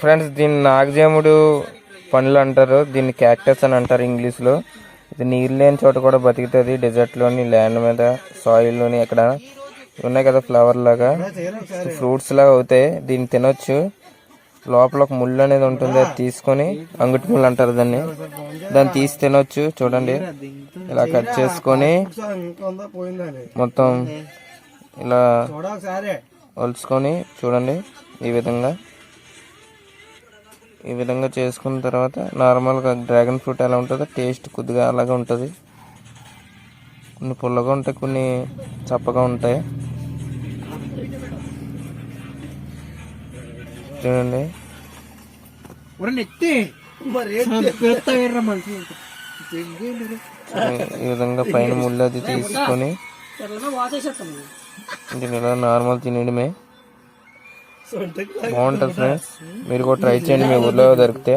Friends దీన్ని నాగజేముడు పండ్లు అంటారు. దీన్ని క్యాక్టస్ అని అంటారు ఇంగ్లీష్లో. ఇది నీళ్ళు లేని చోట కూడా బతుకుతుంది. డెజర్ట్లోని ల్యాండ్ మీద సాయిల్లోని ఇక్కడ ఉన్నాయి కదా ఫ్లవర్ లాగా. ఫ్రూట్స్ లాగా అవుతాయి. దీన్ని తినొచ్చు. లోపల ఒక ముళ్ళు అనేది ఉంటుంది. అది తీసుకొని అంగుటి ముళ్ళు అంటారు దాన్ని. దాన్ని తీసి తినొచ్చు. చూడండి. ఇలా కట్ చేసుకొని మొత్తం ఇలా ఒలుచుకొని చూడండి ఈ విధంగా. ఈ విధంగా చేసుకున్న తర్వాత నార్మల్గా డ్రాగన్ ఫ్రూట్ ఎలా ఉంటుందో టేస్ట్ కొద్దిగా అలాగే ఉంటుంది. కొన్ని పుల్లగా ఉంటాయి కొన్ని చప్పగా ఉంటాయి. చూడండి. ఈ- ఈ విధంగా పైన ముళ్ళు అది తీసుకొని ఇలా నార్మల్ తినేయడమే. బాగుంటుంది ఫ్రెండ్స్ మీరు కూడా ట్రై చేయండి మీ ఊర్లో దొరికితే.